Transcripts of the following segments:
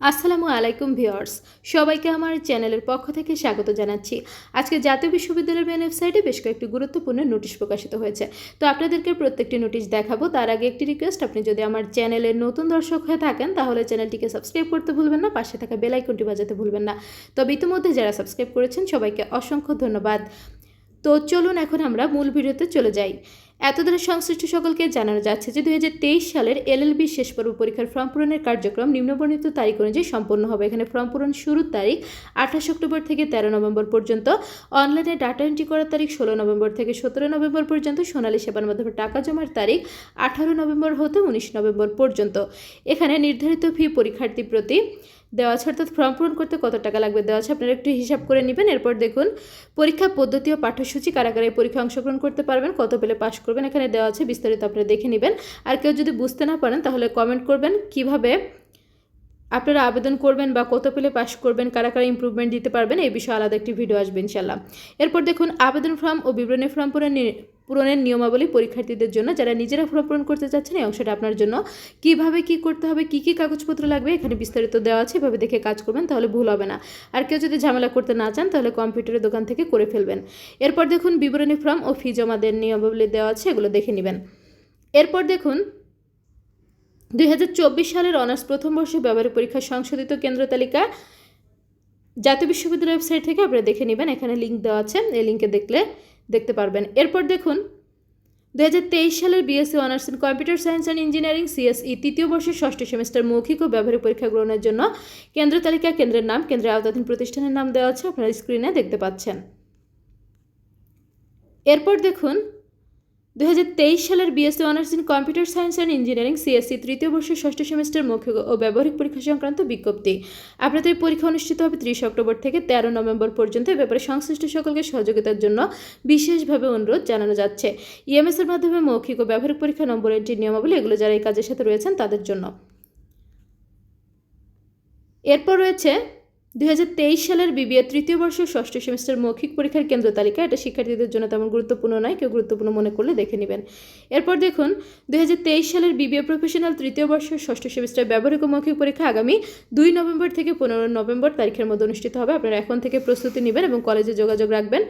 আসসালামু আলাইকুম ভিউয়ার্স, সবাইকে আমার চ্যানেলের পক্ষ থেকে স্বাগত জানাচ্ছি। আজকে জাতীয় বিশ্ববিদ্যালয়ের মেন ওয়েবসাইটে বেশ কয়েকটি গুরুত্বপূর্ণ নোটিশ প্রকাশিত হয়েছে। তো আপনাদেরকে প্রত্যেকটি নোটিশ দেখাবো, তার আগে একটি রিকোয়েস্ট, আপনি যদি আমার চ্যানেলের নতুন দর্শক হয়ে থাকেন, তাহলে চ্যানেলটিকে সাবস্ক্রাইব করতে ভুলবেন না, পাশে থাকা বেল আইকনটি বাজাতে ভুলবেন না। তবে ইতিমধ্যে যারা সাবস্ক্রাইব করেছেন, সবাইকে অসংখ্য ধন্যবাদ। তো চলুন এখন আমরা মূল ভিডিওতে চলে যাই। এতদিনের সংশ্লিষ্ট সকলকে জানানো যাচ্ছে যে দু হাজার তেইশ সালের এলএলবি শেষ পর্ব পরীক্ষার ফর্ম পূরণের কার্যক্রম নিম্নবর্ণিত তারিখ অনুযায়ী সম্পন্ন হবে। এখানে ফর্ম পূরণ শুরুর তারিখ আঠাশ অক্টোবর থেকে তেরো নভেম্বর পর্যন্ত। অনলাইনে ডাটা এন্ট্রি করার তারিখ ষোলো নভেম্বর থেকে সতেরো নভেম্বর পর্যন্ত। সোনালী সেবার মাধ্যমে টাকা জমার তারিখ আঠারো নভেম্বর হতে উনিশ নভেম্বর পর্যন্ত। এখানে নির্ধারিত ফি পরীক্ষার্থী প্রতি দেওয়া আছে, অর্থাৎ ফর্ম পূরণ করতে কত টাকা লাগবে দেওয়া আছে, আপনারা একটু হিসাব করে নেবেন। এরপর দেখুন, পরীক্ষা পদ্ধতি ও পাঠ্যসূচি কারা কারা এই পরীক্ষা অংশগ্রহণ করতে পারবেন, কত পেলে পাশ করবেন, এখানে দেওয়া আছে বিস্তারিত, আপনারা দেখে নেবেন। আর কেউ যদি বুঝতে না পারেন, তাহলে কমেন্ট করবেন কীভাবে আপনারা আবেদন করবেন বা কত পেলে পাশ করবেন, কারা কারা ইমপ্রুভমেন্ট দিতে পারবেন, এই বিষয়ে আলাদা একটি ভিডিও আসবে ইনশাল্লাহ এরপর দেখুন, আবেদন ফর্ম ও বিবরণী ফর্ম পূরণ পূরণের নিয়মাবলী পরীক্ষার্থীদের জন্য, যারা নিজেরা ফর্ম পূরণ করতে চাচ্ছেন, এই অংশটা আপনার জন্য। কীভাবে কি করতে হবে, কি কি কাগজপত্র লাগবে, এখানে বিস্তারিত দেওয়া আছে, এভাবে দেখে কাজ করবেন, তাহলে ভুল হবে না। আর কেউ যদি ঝামেলা করতে না চান, তাহলে কম্পিউটারের দোকান থেকে করে ফেলবেন। এরপর দেখুন, বিবরণী ফর্ম ও ফি জমা দেওয়ার নিয়মাবলী দেওয়া আছে, এগুলো দেখে নেবেন। এরপর দেখুন দুই হাজার চব্বিশ সালের অনার্স প্রথম বর্ষ ব্যবহারিক পরীক্ষা সংশোধিত কেন্দ্র তালিকা জাতীয় বিশ্ববিদ্যালয় ওয়েবসাইট থেকে আপনারা দেখে নেবেন। এখানে লিঙ্ক দেওয়া আছে। এই লিঙ্কে দেখলে দেখতে পারবেন। এরপর দেখুন, দুই হাজার তেইশ সালের BSc honours in computer science and engineering CSE তৃতীয় বর্ষের ষষ্ঠ সেমিস্টার মৌখিক ও ব্যবহারিক পরীক্ষা গ্রহণের জন্য কেন্দ্র তালিকা, কেন্দ্রের নাম, কেন্দ্রের আওতাধীন প্রতিষ্ঠানের নাম দেওয়া আছে। আপনারা স্ক্রিনে দেখতে পাচ্ছেন। এরপর দেখুন দু হাজার তেইশ সালের BSc honours in computer science and engineering CSC তৃতীয় বর্ষের ষষ্ঠ সেমিস্টার মৌখিক ও ব্যবহারিক পরীক্ষা সংক্রান্ত বিজ্ঞপ্তি। আপনাদের পরীক্ষা অনুষ্ঠিত হবে ত্রিশ অক্টোবর থেকে তেরো নভেম্বর পর্যন্ত। এ ব্যাপারে সংশ্লিষ্ট সকলকে সহযোগিতার জন্য বিশেষভাবে অনুরোধ জানানো যাচ্ছে। ইএমএস এর মাধ্যমে মৌখিক ও ব্যবহারিক পরীক্ষা, নম্বর এন্ট্রির নিয়মাবলী, এগুলো যারা এই কাজের সাথে রয়েছেন তাদের জন্য। এরপর রয়েছে দুই হাজার তেইশ সালের বিবিএ তৃতীয় বর্ষ ষষ্ঠ সেমিস্টার মৌখিক পরীক্ষার কেন্দ্র তালিকা। এটা শিক্ষার্থীদের জন্য তেমন গুরুত্বপূর্ণ নয়, কেউ গুরুত্বপূর্ণ মনে করলে দেখে নেবেন। এরপর দেখুন, দুই হাজার তেইশ সালের বিবিএ প্রফেশনাল তৃতীয় বর্ষ ষষ্ঠ সেমিস্টার ব্যবহারিক মৌখিক পরীক্ষা আগামী দুই নভেম্বর থেকে পনেরো নভেম্বর তারিখের মধ্যে অনুষ্ঠিত হবে। আপনারা এখন থেকে প্রস্তুতি নেবেন এবং কলেজে যোগাযোগ রাখবেন।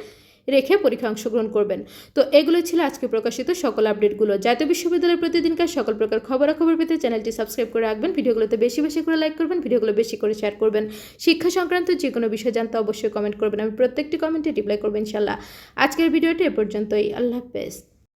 রেখে পরীক্ষা অংশগ্রহণ করবেন। তো এগুলো ছিল আজকে প্রকাশিত সকল আপডেটগুলো। জাতীয় বিশ্ববিদ্যালয়ের প্রতিদিনকার সকল প্রকার খবরাখবর পেতে চ্যানেলটি সাবস্ক্রাইব করে রাখবেন। ভিডিওগুলোতে বেশি বেশি করে লাইক করবেন, ভিডিওগুলো বেশি করে শেয়ার করবেন। শিক্ষা সংক্রান্ত যে কোনো বিষয় জানতে অবশ্যই কমেন্ট করবেন। আমি প্রত্যেকটি কমেন্টে রিপ্লাই করবেন ইনশাল্লাহ আজকের ভিডিওটি এ পর্যন্তই। আল্লাহ হাফেজ।